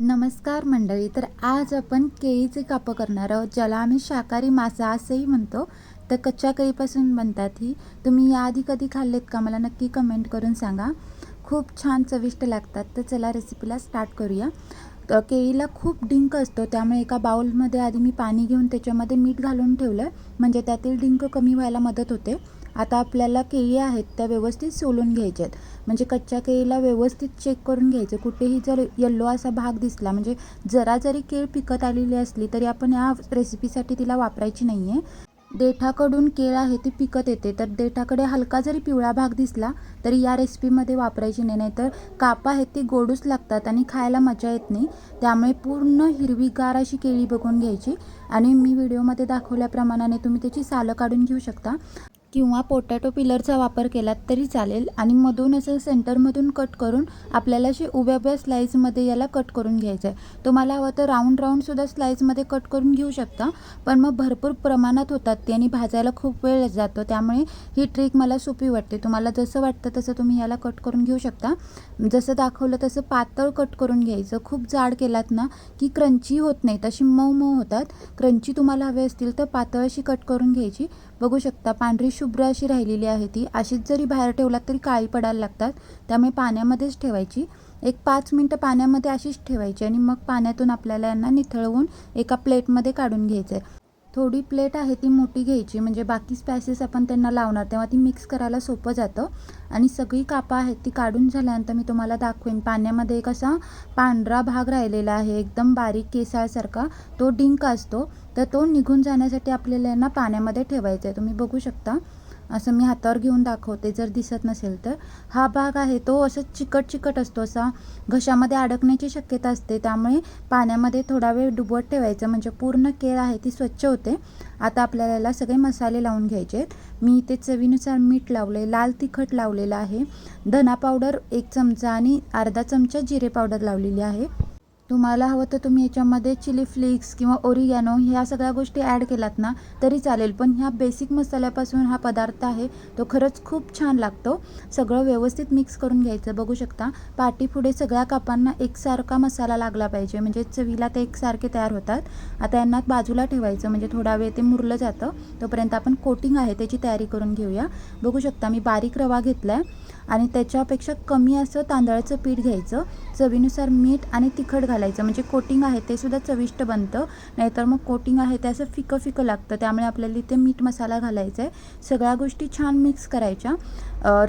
नमस्कार मंडळी तर आज आपण केळीचे कापं करणार आहोत ज्याला आम्ही शाकाहारी मासा असंही म्हणतो. तर कच्च्या केळीपासून बनतात ही. तुम्ही याआधी कधी खाल्लेत का मला नक्की कमेंट करून सांगा. खूप छान चविष्ट लागतात. तर चला रेसिपीला स्टार्ट करूया. तर केळीला खूप डिंक असतो त्यामुळे एका बाउलमध्ये आधी मी पाणी घेऊन त्याच्यामध्ये मीठ घालून ठेवलं म्हणजे त्यातील डिंक कमी व्हायला मदत होते. आता आपल्याला केळी आहेत त्या व्यवस्थित सोलून घ्यायच्या आहेत म्हणजे कच्च्या केळीला व्यवस्थित चेक करून घ्यायचं. कुठेही जर येल्लो असा भाग दिसला म्हणजे जरा जरी केळ पिकत आलेली असली तरी आपण या रेसिपीसाठी तिला वापरायची नाही आहे देठाकडून केळ आहे ती पिकत येते. तर देठाकडे हलका जरी पिवळा भाग दिसला तरी या रेसिपीमध्ये वापरायची नाही. नाहीतर काप आहेत ती गोडूच लागतात आणि खायला मजा येत नाही. त्यामुळे पूर्ण हिरवीगार अशी केळी बघून घ्यायची. आणि मी व्हिडिओमध्ये दाखवल्याप्रमाणे तुम्ही त्याची सालं काढून घेऊ शकता. किंवा पोटॅटो पिलरचा वापर केलात तरी चालेल आणि मधून असं सेंटरमधून कट करून आपल्याला अशी उभ्या उभ्या स्लाईजमध्ये याला कट करून घ्यायचं आहे. तुम्हाला हवं तर राऊंड राऊंडसुद्धा स्लाईजमध्ये कट करून घेऊ शकता पण मग भरपूर प्रमाणात होतात ते आणि भाजायला खूप वेळ जातो त्यामुळे ही ट्रिक मला सोपी वाटते. तुम्हाला जसं वाटतं तसं तुम्ही याला कट करून घेऊ शकता. जसं दाखवलं तसं पातळ कट करून घ्यायचं. खूप जाड केलात ना की क्रंची होत नाही तशी मऊ मऊ होतात. क्रंची तुम्हाला हवे असतील तर पातळ अशी कट करून घ्यायची. बघू शकता पांढरी शुभ्र अशी राहिलेली आहे ती. अशीच जरी बाहेर ठेवलात तरी काळी पडायला लागतात. त्यामुळे पाण्यामध्येच ठेवायची. एक पाच मिनटं पाण्यामध्ये अशीच ठेवायची आणि मग पाण्यातून आपल्याला यांना निथळवून एका प्लेटमध्ये काढून घ्यायचं आहे थोडी प्लेट आहे ती मोठी घ्यायची म्हणजे बाकी स्पायसेस आपण त्यांना लावणार तेव्हा ती मिक्स करायला सोपं जातं. आणि सगळी कापं आहेत ती काढून झाल्यानंतर मी तुम्हाला दाखवेन. पाण्यामध्ये एक असा पांढरा भाग राहिलेला आहे एकदम बारीक केसाळसारखा. तो डिंक असतो तर तो निघून जाण्यासाठी आपल्याला यांना पाण्यामध्ये ठेवायचा आहे तुम्ही बघू शकता. असं मी हातावर घेऊन दाखवते जर दिसत नसेल तर. हा भाग आहे तो असं चिकट चिकट असतो असा घशामध्ये अडकण्याची शक्यता असते. त्यामुळे पाण्यामध्ये थोडा वेळ डुबवत ठेवायचं म्हणजे पूर्ण केळ आहे ती स्वच्छ होते. आता आपल्याला याला सगळे मसाले लावून घ्यायचे आहेत. मी इथे चवीनुसार मीठ लावले लाल तिखट लावलेलं आहे. धना पावडर एक चमचा आणि अर्धा चमचा जिरे पावडर लावलेली आहे. तुम्हाला हवं तर तुम्ही याच्यामध्ये चिली फ्लेक्स किंवा ओरिगॅनो ह्या सगळ्या गोष्टी ॲड केलात ना तरी चालेल. पण ह्या बेसिक मसाल्यापासून हा पदार्थ आहे तो खरंच खूप छान लागतो. सगळं व्यवस्थित मिक्स करून घ्यायचं. बघू शकता पाठीपुढे सगळ्या कापांना एकसारखा मसाला लागला पाहिजे. म्हणजे चवीला ते एकसारखे तयार होतात. आता यांना बाजूला ठेवायचं म्हणजे थोडा वेळ ते मुरलं जातं. तोपर्यंत आपण कोटिंग आहे त्याची तयारी करून घेऊया. बघू शकता मी बारीक रवा घेतला आहे आणि त्याच्यापेक्षा कमी असं तांदळाचं पीठ घ्यायचं. चवीनुसार मीठ आणि तिखट घालायचं. म्हणजे कोटिंग आहे ते सुद्धा चविष्ट बनतं. नाहीतर मग कोटिंग आहे ते असं फिकं फिकं लागतं. त्यामुळे आपल्याला इथे मीठ मसाला घालायचा आहे सगळ्या गोष्टी छान मिक्स करायच्या.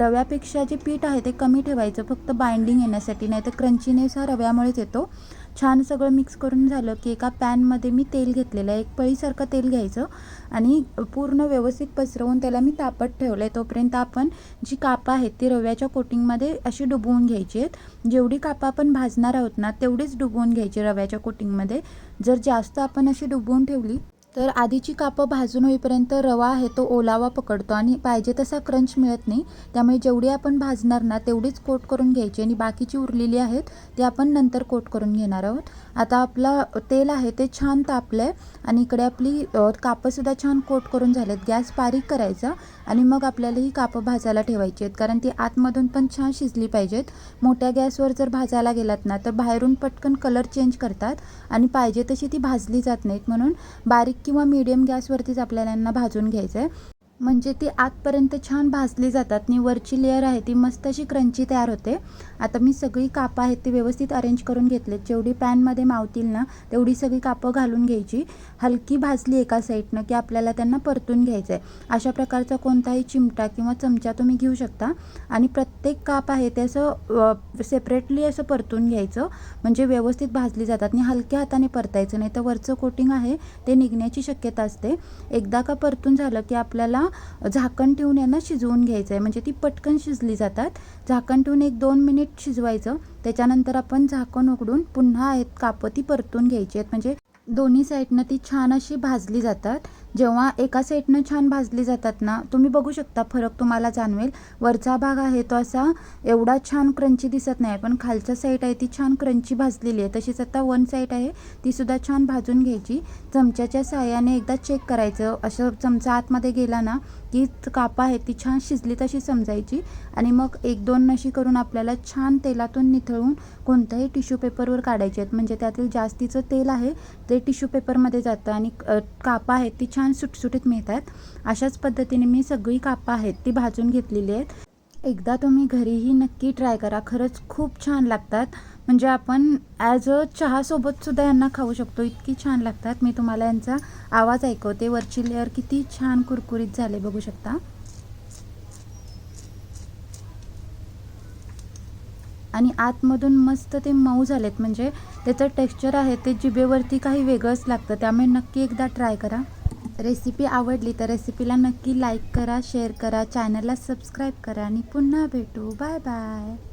रव्यापेक्षा जे पीठ आहे ते कमी ठेवायचं. फक्त बाइंडिंग येण्यासाठी. नाही तर क्रंचीनेस हा रव्यामुळेच येतो. छान सगळं मिक्स करून झालं की एका पॅनमध्ये मी तेल घेतलेलं आहे. एक पळीसारखं तेल घ्यायचं आणि पूर्ण व्यवस्थित पसरवून त्याला मी तापत ठेवलं आहे तोपर्यंत आपण जी कापं आहेत ती रव्याच्या कोटिंगमध्ये अशी डुबवून घ्यायची आहेत. जेवढी कापं आपण भाजणार आहोत ना तेवढीच डुबवून घ्यायची रव्याच्या कोटिंगमध्ये जर जास्त आपण अशी डुबवून ठेवली तर आधीची कापं भाजून होईपर्यंत रवा आहे तो ओलावा पकडतो आणि पाहिजे तसा क्रंच मिळत नाही. त्यामुळे जेवढी आपण भाजणार ना तेवढीच कोट करून घ्यायची आणि बाकीची उरलेली आहेत ते आपण नंतर कोट करून घेणार आहोत. आता आपलं तेल आहे ते छान तापलं आहे आणि इकडे आपली कापंसुद्धा छान कोट करून झालेत. गॅस बारीक करायचा आणि मग आपल्याला ही कापं भाजायला ठेवायची आहेत. कारण ती आतमधून पण छान शिजली पाहिजेत. मोठ्या गॅसवर जर भाजायला गेलात ना तर बाहेरून पटकन कलर चेंज करतात आणि पाहिजे तशी ती भाजली जात नाहीत. म्हणून बारीक किंवा मीडियम गॅसवरतीच आपल्याला यांना भाजून घ्यायचं आहे म्हणजे ती आतपर्यंत छान भाजली जातात. आणि वरची लेअर आहे ती मस्त अशी क्रंची तयार होते. आता मी सगळी कापं आहेत ती व्यवस्थित अरेंज करून घेतलेत. जेवढी पॅनमध्ये मावतील ना तेवढी सगळी कापं घालून घ्यायची. हलकी भाजली एका साईडनं की आपल्याला त्यांना परतून घ्यायचं आहे अशा प्रकारचा कोणताही चिमटा किंवा चमचा तुम्ही घेऊ शकता. आणि प्रत्येक काप आहे ते असं सेपरेटली असं परतून घ्यायचं. म्हणजे व्यवस्थित भाजली जातात आणि हलक्या हाताने परतायचं. नाही तर वरचं कोटिंग आहे ते निघण्याची शक्यता असते. एकदा का परतून झालं की आपल्याला झाकण ठेवून यांना शिजवून घ्यायचं आहे म्हणजे ती पटकन शिजली जातात. झाकण ठेवून एक दोन मिनिट शिजवायचं. त्याच्यानंतर आपण झाकण उघडून पुन्हा आहेत कापं ती परतून घ्यायची आहेत. म्हणजे दोन्ही साईडनं ती छान अशी भाजली जातात. जेव्हा एका सेटनं छान भाजली जातात ना तुम्ही बघू शकता फरक तुम्हाला जाणवेल. वरचा भाग आहे तो असा एवढा छान क्रंची दिसत नाही पण खालचा साईड आहे ती छान क्रंची भाजलेली आहे. तशीच आता वन साईड आहे ती सुद्धा छान भाजून घ्यायची. चमच्याच्या साह्याने एकदा चेक करायचं. असं चमचा आतमध्ये गेला ना की कापा आहे ती छान शिजली तशी समजायची. आणि मग एक दोन नशी करून आपल्याला छान तेलातून निथळून कोणत्याही टिश्यू पेपरवर काढायचे आहेत. म्हणजे त्यातील जास्तीचं तेल आहे ते टिश्यू पेपरमध्ये जातं. आणि कापं कापा आहेत ती छान छान सुटसुटीत मिळतात अशाच पद्धतीने मी सगळी कापं आहेत ती भाजून घेतलेली आहेत. एकदा तुम्ही घरीही नक्की ट्राय करा. खरंच खूप छान लागतात. म्हणजे आपण ॲज अ चहासोबतसुद्धा यांना खाऊ शकतो. इतकी छान लागतात. मी तुम्हाला यांचा आवाज ऐकवते. वरची लेअर किती छान कुरकुरीत झाले बघू शकता. आणि आतमधून मस्त ते मऊ झालेत. म्हणजे त्याचं टेक्स्चर आहे ते जिभेवरती काही वेगळंच लागतं. त्यामुळे नक्की एकदा ट्राय करा. रेसिपी आवडली तर रेसिपीला नक्की लाईक करा शेअर करा चॅनलला सबस्क्राईब करा आणि पुन्हा भेटू. Bye bye.